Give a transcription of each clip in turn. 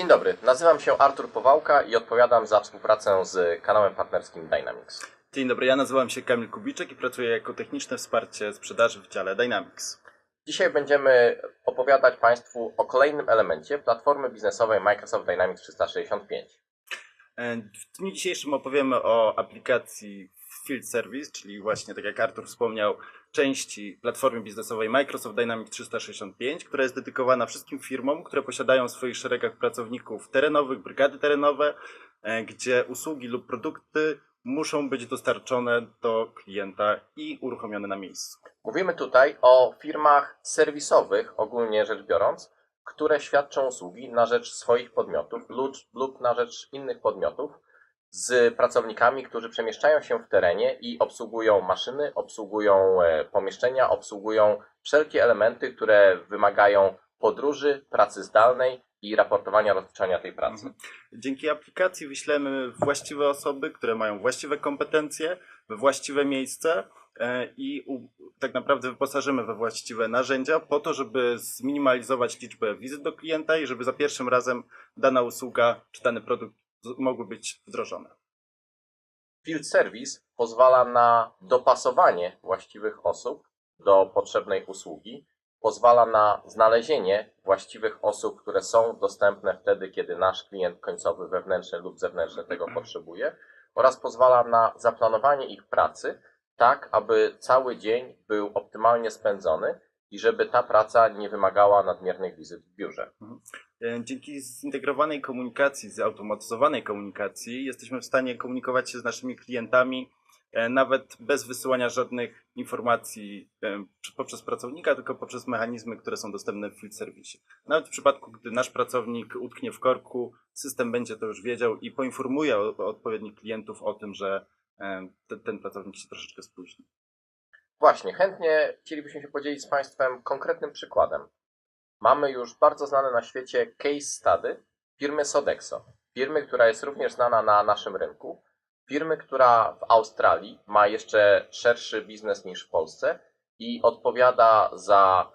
Dzień dobry, nazywam się Artur Powałka i odpowiadam za współpracę z kanałem partnerskim Dynamics. Dzień dobry, ja nazywam się Kamil Kubiczek i pracuję jako techniczne wsparcie sprzedaży w dziale Dynamics. Dzisiaj będziemy opowiadać Państwu o kolejnym elemencie platformy biznesowej Microsoft Dynamics 365. E, W dniu dzisiejszym opowiemy o aplikacji Field Service, czyli właśnie tak jak Artur wspomniał, części platformy biznesowej Microsoft Dynamics 365, która jest dedykowana wszystkim firmom, które posiadają w swoich szeregach pracowników terenowych, brygady terenowe, e, gdzie usługi lub produkty muszą być dostarczone do klienta i uruchomione na miejscu. Mówimy tutaj o firmach serwisowych, ogólnie rzecz biorąc, które świadczą usługi na rzecz swoich podmiotów lub, lub na rzecz innych podmiotów z pracownikami, którzy przemieszczają się w terenie i obsługują maszyny, obsługują e, pomieszczenia, obsługują wszelkie elementy, które wymagają podróży, pracy zdalnej i raportowania rozliczania tej pracy. Mhm. Dzięki aplikacji wyślemy właściwe osoby, które mają właściwe kompetencje, we właściwe miejsce e, i tak naprawdę wyposażymy we właściwe narzędzia po to, żeby zminimalizować liczbę wizyt do klienta i żeby za pierwszym razem dana usługa czy dany produkt mogły być wdrożone. Field Service pozwala na dopasowanie właściwych osób do potrzebnej usługi, pozwala na znalezienie właściwych osób, które są dostępne wtedy, kiedy nasz klient końcowy, wewnętrzny lub zewnętrzny tego potrzebuje, oraz pozwala na zaplanowanie ich pracy tak, aby cały dzień był optymalnie spędzony i żeby ta praca nie wymagała nadmiernych wizyt w biurze. E, Dzięki zintegrowanej komunikacji, zautomatyzowanej komunikacji jesteśmy w stanie komunikować się z naszymi klientami e, nawet bez wysyłania żadnych informacji e, poprzez pracownika, tylko poprzez mechanizmy, które są dostępne w field service. Nawet w przypadku, gdy nasz pracownik utknie w korku, system będzie to już wiedział i poinformuje odpowiednich klientów o tym, że ten, ten pracownik się troszeczkę spóźni. Właśnie, chętnie chcielibyśmy się podzielić z Państwem konkretnym przykładem. Mamy już bardzo znane na świecie case study firmy Sodexo. Firmy, która jest również znana na naszym rynku. Firmy, która w Australii ma jeszcze szerszy biznes niż w Polsce i odpowiada za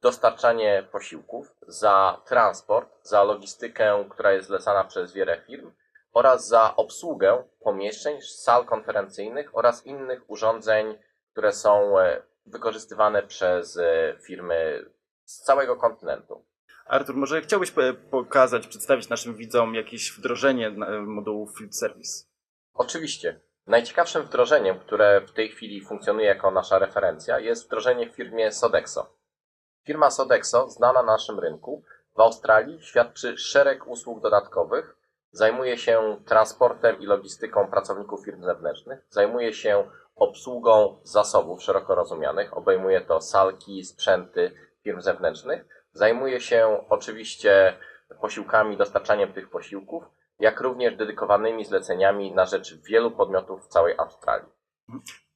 dostarczanie posiłków, za transport, za logistykę, która jest zlecana przez wiele firm oraz za obsługę pomieszczeń, sal konferencyjnych oraz innych urządzeń, które są e, wykorzystywane przez e, firmy z całego kontynentu. Artur, może chciałbyś po- pokazać, przedstawić naszym widzom jakieś wdrożenie modułu field service? Oczywiście. Najciekawszym wdrożeniem, które w tej chwili funkcjonuje jako nasza referencja, jest wdrożenie w firmie Sodexo. Firma Sodexo, znana na naszym rynku, w Australii świadczy szereg usług dodatkowych, zajmuje się transportem i logistyką pracowników firm zewnętrznych, zajmuje się obsługą zasobów szeroko rozumianych, obejmuje to salki, sprzęty firm zewnętrznych, zajmuje się oczywiście posiłkami, dostarczaniem tych posiłków, jak również dedykowanymi zleceniami na rzecz wielu podmiotów w całej Australii.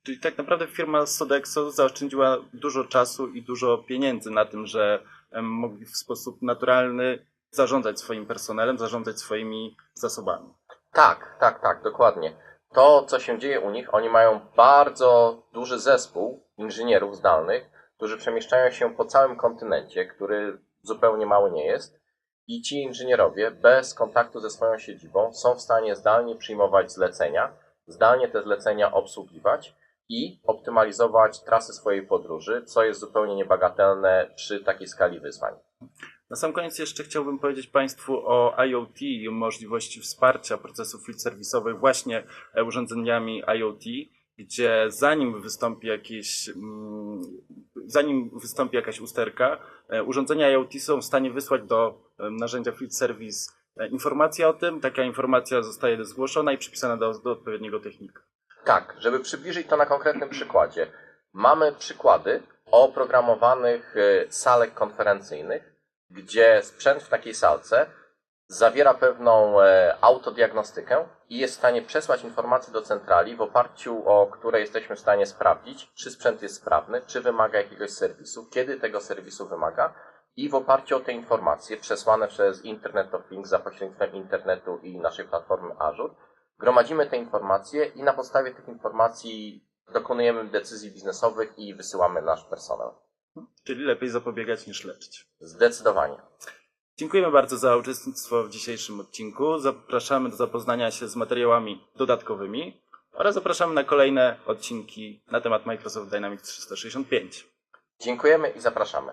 Czyli tak naprawdę firma Sodexo zaoszczędziła dużo czasu i dużo pieniędzy na tym, że mogli w sposób naturalny zarządzać swoim personelem, zarządzać swoimi zasobami. Tak, tak, tak, dokładnie. To, co się dzieje u nich, oni mają bardzo duży zespół inżynierów zdalnych, którzy przemieszczają się po całym kontynencie, który zupełnie mały nie jest. I ci inżynierowie bez kontaktu ze swoją siedzibą są w stanie zdalnie przyjmować zlecenia, zdalnie te zlecenia obsługiwać i optymalizować trasy swojej podróży, co jest zupełnie niebagatelne przy takiej skali wyzwań. Na sam koniec jeszcze chciałbym powiedzieć Państwu o IoT i możliwości wsparcia procesów serwisowych właśnie e, urządzeniami IoT, gdzie zanim wystąpi jakieś, mm, zanim wystąpi jakaś usterka, e, urządzenia IoT są w stanie wysłać do narzędzia field service e, informację o tym, taka informacja zostaje zgłoszona i przypisana do, do odpowiedniego technika. Tak, żeby przybliżyć to na konkretnym przykładzie. Mamy przykłady oprogramowanych salek konferencyjnych, gdzie sprzęt w takiej salce zawiera pewną e, autodiagnostykę i jest w stanie przesłać informacje do centrali, w oparciu o które jesteśmy w stanie sprawdzić, czy sprzęt jest sprawny, czy wymaga jakiegoś serwisu, kiedy tego serwisu wymaga i w oparciu o te informacje przesłane przez Internet of Things za pośrednictwem internetu i naszej platformy Azure, gromadzimy te informacje i na podstawie tych informacji dokonujemy decyzji biznesowych i wysyłamy nasz personel. Czyli lepiej zapobiegać niż leczyć. Zdecydowanie. Dziękujemy bardzo za uczestnictwo w dzisiejszym odcinku. Zapraszamy do zapoznania się z materiałami dodatkowymi oraz zapraszamy na kolejne odcinki na temat Microsoft Dynamics 365. Dziękujemy i zapraszamy.